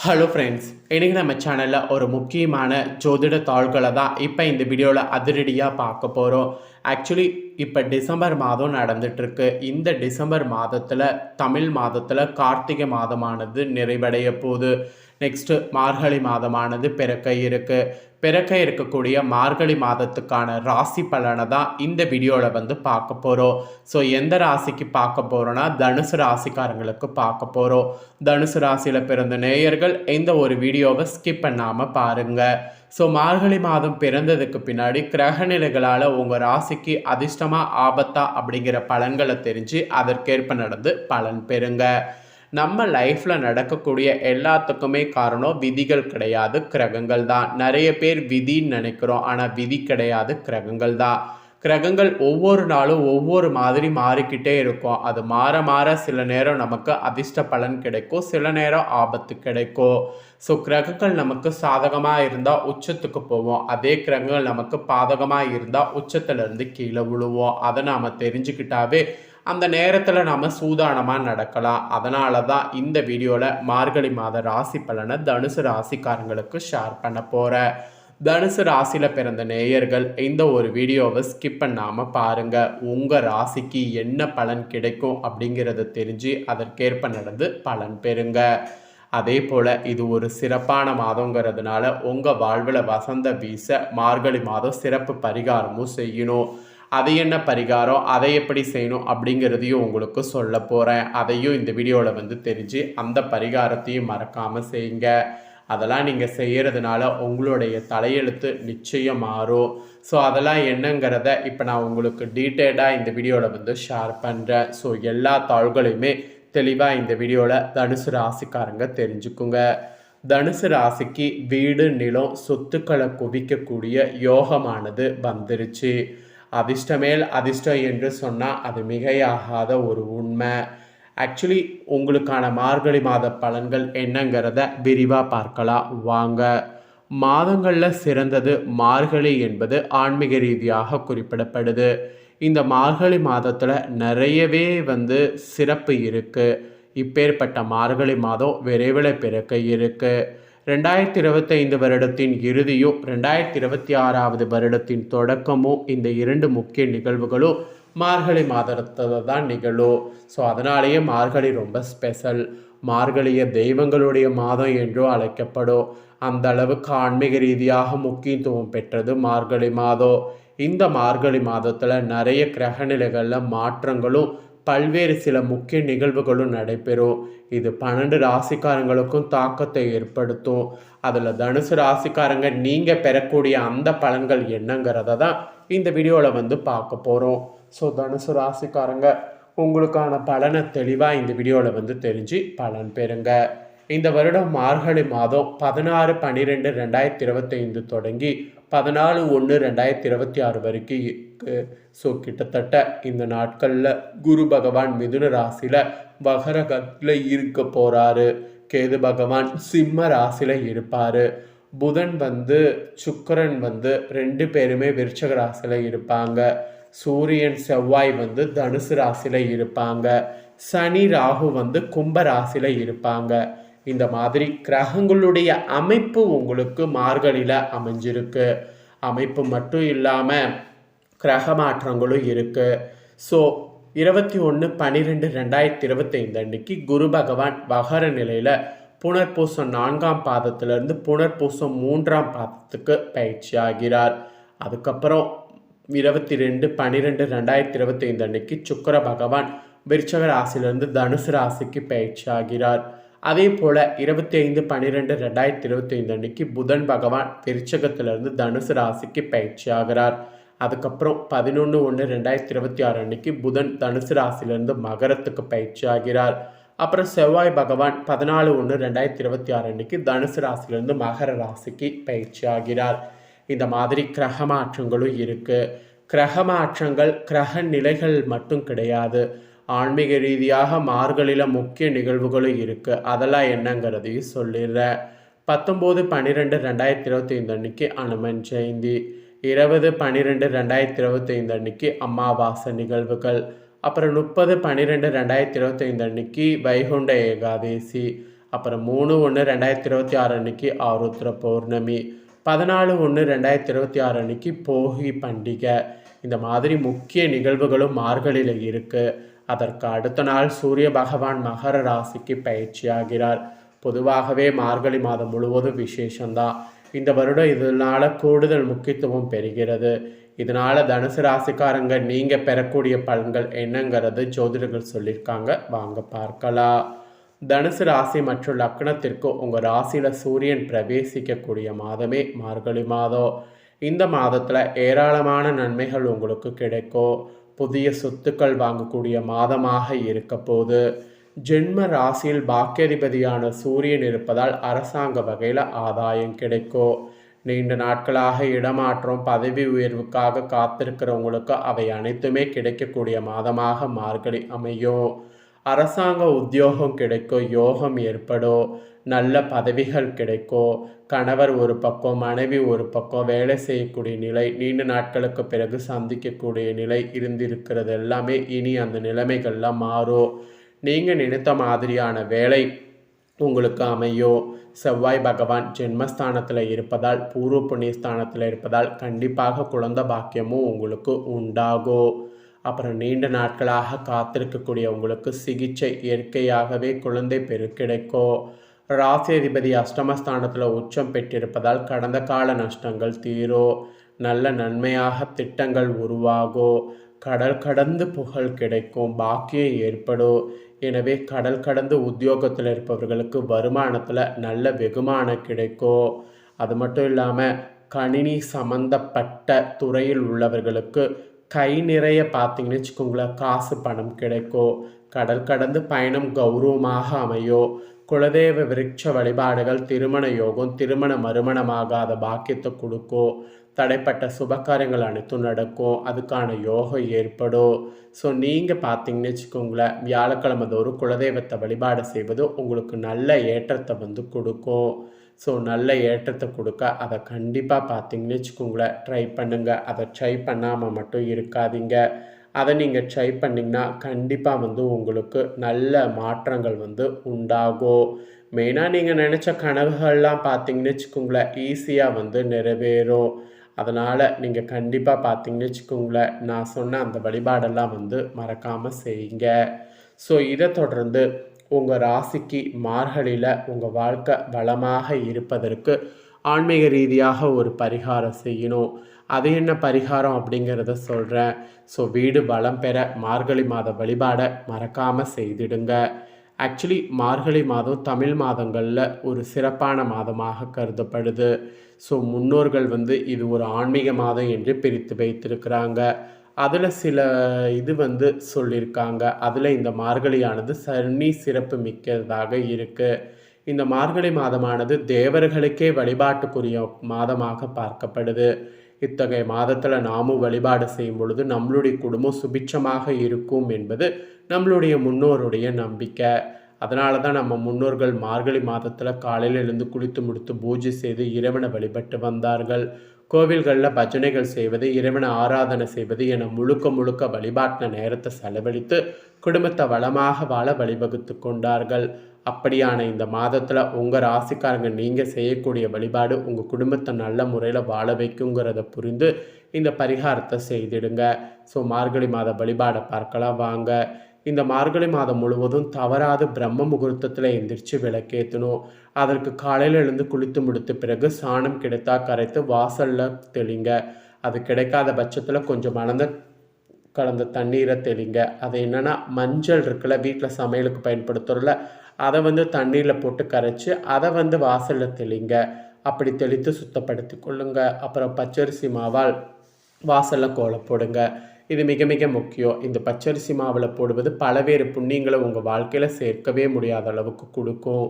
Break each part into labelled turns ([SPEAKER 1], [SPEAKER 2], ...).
[SPEAKER 1] Hello friends இன்றைக்கி நம்ம சேனலில் ஒரு முக்கியமான ஜோதிட தாள்களை தான் இப்போ இந்த வீடியோவில் அதிரடியாக பார்க்க போகிறோம் ஆக்சுவலி இப்போ டிசம்பர் மாதம் நடந்துகிட்ருக்கு இந்த டிசம்பர் மாதத்தில் தமிழ் மாதத்தில் கார்த்திகை மாதமானது நிறைவடைய போகுது. நெக்ஸ்ட்டு மார்கழி மாதமானது பிறக்க இருக்கு. பிறக்க இருக்கக்கூடிய மார்கழி மாதத்துக்கான ராசி பலனை தான் இந்த வீடியோவில் வந்து பார்க்க போகிறோம் ஸோ எந்த ராசிக்கு பார்க்க போகிறோன்னா தனுசு ராசிக்காரங்களுக்கு பார்க்க போகிறோம் தனுசு ராசியில் பிறந்த நேயர்கள் எந்த ஒரு வீடியோவை ஸ்கிப் பண்ணாமல் பாருங்கள் ஸோ மார்கழி மாதம் பிறந்ததுக்கு பின்னாடி கிரகநிலைகளால் உங்கள் ராசிக்கு அதிர்ஷ்டமாக ஆபத்தா அப்படிங்கிற பலன்களை தெரிஞ்சு அதற்கேற்ப நடந்து பலன் பெறுங்க. நம்ம லைஃப்பில் நடக்கக்கூடிய எல்லாத்துக்குமே காரணம் விதிகள் கிடையாது கிரகங்கள் தான். நிறைய பேர் விதின்னு நினைக்கிறோம் ஆனால் விதி கிடையாது கிரகங்கள் தான். கிரகங்கள் ஒவ்வொரு நாளும் ஒவ்வொரு மாதிரி மாறிக்கிட்டே இருக்கும். அது மாற மாற சில நேரம் நமக்கு அதிர்ஷ்ட பலன் கிடைக்கும் சில நேரம் ஆபத்து கிடைக்கும். ஸோ கிரகங்கள் நமக்கு சாதகமாக இருந்தால் உச்சத்துக்கு போவோம். அதே கிரகங்கள் நமக்கு பாதகமாக இருந்தால் உச்சத்துலேருந்து கீழே விழுவோம். அதை நாம் தெரிஞ்சுக்கிட்டாவே அந்த நேரத்தில் நாம் சூதானமாக நடக்கலாம். அதனால தான் இந்த வீடியோவில் மார்கழி மாத ராசி பலனை தனுசு ராசிக்காரங்களுக்கு ஷேர் பண்ண போகிறேன் தனுசு ராசியில் பிறந்த நேயர்கள் இந்த ஒரு வீடியோவை ஸ்கிப் பண்ணாமல் பாருங்கள் உங்கள் ராசிக்கு என்ன பலன் கிடைக்கும் அப்படிங்கிறத தெரிஞ்சு அதற்கேற்ப நடந்து பலன் பெறுங்க. அதே போல் இது ஒரு சிறப்பான மாதங்கிறதுனால உங்கள் வாழ்வில் வசந்த வீச மார்கழி மாதம் சிறப்பு பரிகாரமும் செய்யணும். அது என்ன பரிகாரம் அதை எப்படி செய்யணும் அப்படிங்கிறதையும் உங்களுக்கு சொல்ல போகிறேன் அதையும் இந்த வீடியோவில் வந்து தெரிஞ்சு அந்த பரிகாரத்தையும் மறக்காமல் செய்யுங்க. அதெல்லாம் நீங்கள் செய்கிறதுனால உங்களுடைய தலையெழுத்து நிச்சயம் மாறும் ஸோ அதெல்லாம் என்னங்கிறத இப்போ நான் உங்களுக்கு டீட்டெயிலாக இந்த வீடியோவில் வந்து ஷேர் பண்ணுறேன் ஸோ எல்லா தாள்களையுமே தெளிவாக இந்த வீடியோவில் தனுசு ராசிக்காரங்க தெரிஞ்சுக்குங்க. தனுசு ராசிக்கு வீடு நிலம் சொத்துக்களை குவிக்கக்கூடிய யோகமானது வந்துருச்சு. அதிர்ஷ்டமேல் அதிர்ஷ்டம் என்று சொன்னால் அது மிகையாகாத ஒரு உண்மை. ஆக்சுவலி உங்களுக்கான மார்கழி மாத பலன்கள் என்னங்கிறத விரிவாக பார்க்கலாம். வாங்க. மாதங்களில் சிறந்தது மார்கழி என்பது ஆன்மீக ரீதியாக குறிப்பிடப்படுது. இந்த மார்கழி மாதத்தில் நிறையவே வந்து சிறப்பு இருக்குது இப்பேற்பட்ட மார்கழி மாதம் விரைவில் பிறக்க இருக்குது ரெண்டாயிரத்தி இருபத்தைந்து வருடத்தின் இறுதியும் ரெண்டாயிரத்தி இருபத்தி ஆறாவது வருடத்தின் தொடக்கமும் இந்த இரண்டு முக்கிய நிகழ்வுகளும் மார்கழி மாதத்தில் தான் நிகழும் ஸோ அதனாலேயே மார்கழி ரொம்ப ஸ்பெஷல் மார்கழிய தெய்வங்களுடைய மாதம் என்றும் அழைக்கப்படும் அந்த அளவுக்கு ஆன்மீக ரீதியாக முக்கியத்துவம் பெற்றது மார்கழி மாதம். இந்த மார்கழி மாதத்தில் நிறைய கிரகநிலைகளில் மாற்றங்களும் பல்வேறு சில முக்கிய நிகழ்வுகளும் நடைபெறும். இது பன்னெண்டு ராசிக்காரங்களுக்கும் தாக்கத்தை ஏற்படுத்தும். அதில் தனுசு ராசிக்காரங்க நீங்கள் பெறக்கூடிய அந்த பலன்கள் என்னங்கிறத தான் இந்த வீடியோவில் வந்து பார்க்க போகிறோம் ஸோ தனுசு ராசிக்காரங்க உங்களுக்கான பலனை தெளிவாக இந்த வீடியோவில் வந்து தெரிஞ்சு பலன் பெறுங்க. இந்த வருடம் மார்கழி மாதம் பதினாறு பன்னிரெண்டு ரெண்டாயிரத்தி இருபத்தைந்து தொடங்கி பதினாலு ஒன்று ரெண்டாயிரத்தி இருபத்தி ஆறு வரைக்கும் இருக்கு ஸோ கிட்டத்தட்ட இந்த நாட்களில் குரு பகவான் மிதுன ராசியில் வகரகத்தில் இருக்க போகிறாரு கேது பகவான் சிம்ம ராசியில் இருப்பார். புதன் வந்து சுக்கரன் வந்து ரெண்டு பேருமே விருச்சக ராசியில் இருப்பாங்க. சூரியன் செவ்வாய் வந்து தனுசு ராசியில் இருப்பாங்க. சனி ராகு வந்து கும்ப ராசியில் இருப்பாங்க. இந்த மாதிரி கிரகங்களுடைய அமைப்பு உங்களுக்கு மார்கழியில் அமைஞ்சிருக்கு. அமைப்பு மட்டும் இல்லாமல் கிரக மாற்றங்களும் இருக்குது ஸோ இருபத்தி ஒன்று பன்னிரெண்டு ரெண்டாயிரத்தி இருபத்தைந்து அன்னைக்கு குரு பகவான் வகர நிலையில் புனர்பூசம் நான்காம் பாதத்திலிருந்து புனர்பூசம் மூன்றாம் பாதத்துக்கு பயிற்சி ஆகிறார். அதுக்கப்புறம் இருபத்தி ரெண்டு பன்னிரெண்டு ரெண்டாயிரத்தி இருபத்தைந்து அன்னைக்கு சுக்கர பகவான் விருச்சக ராசியிலிருந்து தனுசு ராசிக்கு பயிற்சி ஆகிறார். அதே போல் இருபத்தி ஐந்து பன்னிரெண்டு ரெண்டாயிரத்தி இருபத்தி ஐந்து அன்னைக்கு புதன் பகவான் விருச்சகத்திலிருந்து தனுசு ராசிக்கு பயிற்சி ஆகிறார். அதுக்கப்புறம் பதினொன்று ஒன்று ரெண்டாயிரத்தி இருபத்தி ஆறு அன்னைக்கு புதன் தனுசு ராசியிலிருந்து மகரத்துக்கு பயிற்சி ஆகிறார். அப்புறம் செவ்வாய் பகவான் பதினாலு ஒன்று ரெண்டாயிரத்தி இருபத்தி ஆறு அன்னைக்கு தனுசு ராசியிலிருந்து மகர ராசிக்கு பயிற்சி ஆகிறார். இந்த மாதிரி கிரக மாற்றங்களும் இருக்குது கிரக மாற்றங்கள் கிரக நிலைகள் மட்டும் கிடையாது. ஆன்மீக ரீதியாக மார்கழியில் முக்கிய நிகழ்வுகளும் இருக்குது அதெல்லாம் என்னங்கிறதையும் சொல்லிடுறேன் பத்தொம்போது பன்னிரெண்டு ரெண்டாயிரத்தி இருபத்தி ஐந்து அன்னைக்கு அனுமன் ஜெயந்தி. இருபது பன்னிரெண்டு ரெண்டாயிரத்தி இருபத்தி ஐந்து அன்னைக்கு அமாவாசை நிகழ்வுகள். அப்புறம் முப்பது பன்னிரெண்டு ரெண்டாயிரத்தி இருபத்தைந்து அன்னைக்கு வைகுண்ட ஏகாதேசி. அப்புறம் மூணு ஒன்று ரெண்டாயிரத்தி இருபத்தி ஆறு அன்னைக்கு ஆருத்ர பௌர்ணமி. பதினாலு ஒன்று ரெண்டாயிரத்தி இருபத்தி ஆறு அன்னைக்கு போகி பண்டிகை. இந்த மாதிரி முக்கிய நிகழ்வுகளும் மார்கழியில் இருக்குது அதற்கு அடுத்த நாள் சூரிய பகவான் மகர ராசிக்கு பயிற்சியாகிறார். பொதுவாகவே மார்கழி மாதம் முழுவதும் விசேஷம்தான் இந்த வருடம் இதனால் கூடுதல் முக்கியத்துவம் பெறுகிறது. இதனால் தனுசு ராசிக்காரங்க நீங்கள் பெறக்கூடிய பலன்கள் என்னங்கிறது ஜோதிடர்கள் சொல்லியிருக்காங்க. வாங்க பார்க்கலாம். தனுசு ராசி மற்றும் லக்னத்திற்கு உங்கள் ராசியில் சூரியன் பிரவேசிக்கக்கூடிய மாதமே மார்கழி மாதம். இந்த மாதத்தில் ஏராளமான நன்மைகள் உங்களுக்கு கிடைக்கும். புதிய சொத்துக்கள் வாங்கக்கூடிய மாதமாக இருக்க போது ஜென்ம ராசியில் பாக்கியதிபதியான சூரியன் இருப்பதால் அரசாங்க வகையில் ஆதாயம் கிடைக்கும். நீண்ட நாட்களாக இடமாற்றம் பதவி உயர்வுக்காக காத்திருக்கிறவங்களுக்கு அவை அனைத்துமே கிடைக்கக்கூடிய மாதமாக மார்கழி அமையும். அரசாங்க உத்தியோகம் கிடைக்கும் யோகம் ஏற்படும். நல்ல பதவிகள் கிடைக்கும் கணவர் ஒரு பக்கம் மனைவி ஒரு பக்கம் வேலை செய்யக்கூடிய நிலை நீண்ட நாட்களுக்கு பிறகு சந்திக்கக்கூடிய நிலை இருந்திருக்கிறது. எல்லாமே இனி அந்த நிலைமைகள்லாம் மாறும் நீங்கள் நினைத்த மாதிரியான வேலை உங்களுக்கு அமையும் செவ்வாய் பகவான் ஜென்மஸ்தானத்தில் இருப்பதால் பூர்வ புண்ணியஸ்தானத்தில் இருப்பதால் கண்டிப்பாக குழந்த பாக்கியமும் உங்களுக்கு உண்டாகும் அப்புறம் நீண்ட நாட்களாக காத்திருக்கக்கூடிய உங்களுக்கு சிகிச்சை இயற்கையாகவே குழந்தை பெரு கிடைக்கும் ராசியதிபதி அஷ்டமஸ்தானத்தில் உச்சம் பெற்றிருப்பதால் கடந்த கால நஷ்டங்கள் தீரும் நல்ல நன்மையாக திட்டங்கள் உருவாகும் கடல் கடந்து புகழ் கிடைக்கும் பாக்கியம் ஏற்படும் எனவே கடல் கடந்து உத்தியோகத்தில் இருப்பவர்களுக்கு வருமானத்தில் நல்ல வெகுமானம் கிடைக்கும் அது மட்டும் இல்லாமல் கணினி சம்பந்தப்பட்ட துறையில் உள்ளவர்களுக்கு கை நிறைய பார்த்தீங்கன்னு வச்சுக்கோங்களேன் காசு பணம் கிடைக்கும் கடல் கடந்து பயணம் கௌரவமாக அமையும் குலதெய்வ விருட்ச வழிபாடுகள் திருமண யோகம் திருமண மறுமணமாகாத பாக்கியத்தை கொடுக்கும் தடைப்பட்ட சுபகாரியங்கள் அனைத்தும் நடக்கும் அதுக்கான யோகம் ஏற்படும் ஸோ நீங்கள் பார்த்தீங்கன்னு வச்சுக்கோங்களேன் வியாழக்கிழமை தோறும் குலதெய்வத்தை வழிபாடு செய்வது உங்களுக்கு நல்ல ஏற்றத்தை வந்து கொடுக்கும் ஸோ நல்ல ஏற்றத்தை கொடுக்க அதை கண்டிப்பாக பார்த்தீங்கன்னு வச்சுக்கோங்களேன் ட்ரை பண்ணுங்கள் அதை ட்ரை பண்ணாமல் மட்டும் இருக்காதீங்க. அதை நீங்கள் ட்ரை பண்ணிங்கன்னா கண்டிப்பாக வந்து உங்களுக்கு நல்ல மாற்றங்கள் வந்து உண்டாகும். மெயினாக நீங்கள் நினச்ச கனவுகள்லாம் பார்த்தீங்கன்னு வச்சுக்கோங்களேன் ஈஸியாக வந்து நிறைவேறும். அதனால் நீங்கள் கண்டிப்பாக பார்த்தீங்கன்னு வச்சுக்கோங்களேன் நான் சொன்ன அந்த வழிபாடெல்லாம் வந்து மறக்காமல் செய்யுங்க. ஸோ இதை தொடர்ந்து உங்கள் ராசிக்கு மார்கழியில் உங்கள் வாழ்க்கை வளமாக இருப்பதற்கு ஆன்மீக ரீதியாக ஒரு பரிகாரம் செய்யணும். அது என்ன பரிகாரம் அப்படிங்கிறத சொல்கிறேன் ஸோ வீடு பலம் பெற மார்கழி மாத வழிபாடை மறக்காமல் செய்திடுங்க. ஆக்சுவலி மார்கழி மாதம் தமிழ் மாதங்களில் ஒரு சிறப்பான மாதமாக கருதப்படுது. ஸோ முன்னோர்கள் வந்து இது ஒரு ஆன்மீக மாதம் என்று பிரித்து வைத்திருக்கிறாங்க. அதில் சில இது வந்து சொல்லியிருக்காங்க. அதில் இந்த மார்கழியானது சனி சிறப்பு மிக்கதாக இருக்குது இந்த மார்கழி மாதமானது தேவர்களுக்கே வழிபாட்டுக்குரிய மாதமாக பார்க்கப்படுது. இத்தகைய மாதத்தில் நாமும் வழிபாடு செய்யும் பொழுது நம்மளுடைய குடும்பம் சுபிட்சமாக இருக்கும் என்பது நம்மளுடைய முன்னோருடைய நம்பிக்கை. அதனால தான் நம்ம முன்னோர்கள் மார்கழி மாதத்தில் காலையில் எழுந்து குளித்து முடித்து பூஜை செய்து இறைவனை வழிபட்டு வந்தார்கள். கோவில்களில் பஜனைகள் செய்வது இறைவனை ஆராதனை செய்வது என முழுக்க முழுக்க வழிபாட்டின நேரத்தை செலவழித்து குடும்பத்தை வளமாக வாழ வழிவகுத்து கொண்டார்கள். அப்படியான இந்த மாதத்தில் உங்கள் ராசிக்காரங்க நீங்கள் செய்யக்கூடிய வழிபாடு உங்கள் குடும்பத்தை நல்ல முறையில் வாழ வைக்குங்கிறத புரிந்து இந்த பரிகாரத்தை செய்திடுங்க. ஸோ மார்கழி மாத வழிபாடை பார்க்கலாம் வாங்க. இந்த மார்கழி மாதம் முழுவதும் தவறாது பிரம்ம முகூர்த்தத்தில் எந்திரிச்சு விளக்கேற்றணும் அதற்கு காலையில் எழுந்து குளித்து முடித்த பிறகு சாணம் கிடைத்தா கரைத்து வாசலில் தெளிங்க. அது கிடைக்காத பட்சத்தில் கொஞ்சம் மணந்த கலந்த தண்ணீரை தெளிங்க. அது என்னென்னா மஞ்சள் இருக்குல்ல வீட்டில் சமையலுக்கு பயன்படுத்துகிறல அதை வந்து தண்ணீரில் போட்டு கரைச்சி அதை வந்து வாசலில் தெளிங்க. அப்படி தெளித்து சுத்தப்படுத்தி கொள்ளுங்க. அப்புறம் பச்சரிசி மாவால் வாசலில் கோலம் போடுங்க. இது மிக மிக முக்கியம். இந்த பச்சரிசி மாவில் போடுவது பலவேறு புண்ணியங்களை உங்கள் வாழ்க்கையில் சேர்க்கவே முடியாத அளவுக்கு கொடுக்கும்.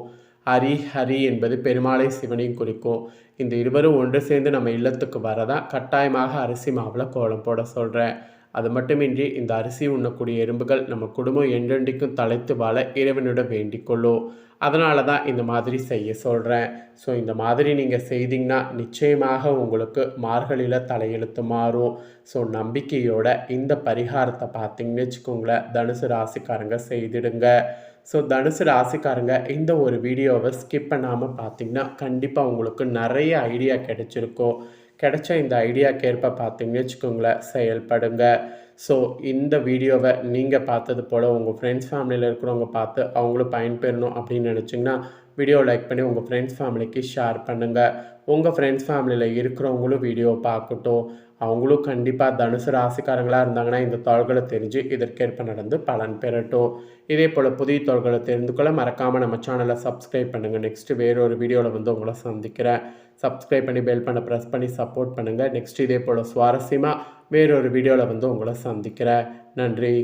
[SPEAKER 1] ஹரி ஹரி என்பது பெருமாளை சிவனையும் குறிக்கும். இந்த இருவரும் ஒன்று சேர்ந்து நம்ம இல்லத்துக்கு வரதான் கட்டாயமாக அரிசி மாவில் கோலம் போட சொல்கிறேன் அது மட்டுமின்றி இந்த அரிசி உண்ணக்கூடிய எறும்புகள் நம்ம குடும்பம் என்றென்றைக்கும் தலைத்து வாழ இறைவனிடம் வேண்டிக் கொள்ளும் அதனால தான் இந்த மாதிரி செய்ய சொல்கிறேன் ஸோ இந்த மாதிரி நீங்கள் செய்தீங்கன்னா நிச்சயமாக உங்களுக்கு மார்கழியில் தலையெழுத்து மாறும். ஸோ நம்பிக்கையோட இந்த பரிகாரத்தை பார்த்தீங்கன்னு வச்சுக்கோங்களேன். தனுசு ராசிக்காரங்க செய்திடுங்க. ஸோ தனுசு ராசிக்காரங்க இந்த ஒரு வீடியோவை ஸ்கிப் பண்ணாமல் பார்த்தீங்கன்னா கண்டிப்பாக உங்களுக்கு நிறைய ஐடியா கிடைச்சிருக்கும். கிடைச்ச இந்த ஐடியாக்கு ஏற்ப பார்த்தீங்கன்னு வச்சுக்கோங்களேன் செயல்படுங்க. ஸோ இந்த வீடியோவை நீங்கள் பார்த்தது போல் உங்கள் ஃப்ரெண்ட்ஸ் ஃபேமிலியில் இருக்கிறவங்க பார்த்து அவங்களும் பயன்பெறணும் அப்படின்னு நினச்சிங்கன்னா வீடியோ லைக் பண்ணி உங்கள் ஃப்ரெண்ட்ஸ் ஃபேமிலிக்கு ஷேர் பண்ணுங்கள் உங்கள் ஃப்ரெண்ட்ஸ் ஃபேமிலியில் இருக்கிறவங்களும் வீடியோ பார்க்கட்டும். அவங்களும் கண்டிப்பாக தனுசு ராசிக்காரங்களாக இருந்தாங்கன்னா இந்த தாள்களை தெரிஞ்சு இதற்கேற்ப நடந்து பலன் பெறட்டும். இதே போல் புதிய தாள்களை தெரிந்து கொள்ள மறக்காமல் நம்ம சேனலை சப்ஸ்கிரைப் பண்ணுங்கள் நெக்ஸ்ட்டு வேறொரு வீடியோவில் வந்து உங்களை சந்திக்கிறேன். சப்ஸ்கிரைப் பண்ணி பெல் பண்ண ப்ரெஸ் பண்ணி சப்போர்ட் பண்ணுங்கள் நெக்ஸ்ட் இதே போல் சுவாரஸ்யமாக வேறொரு வீடியோவில் வந்து உங்களை சந்திக்கிறேன். நன்றி.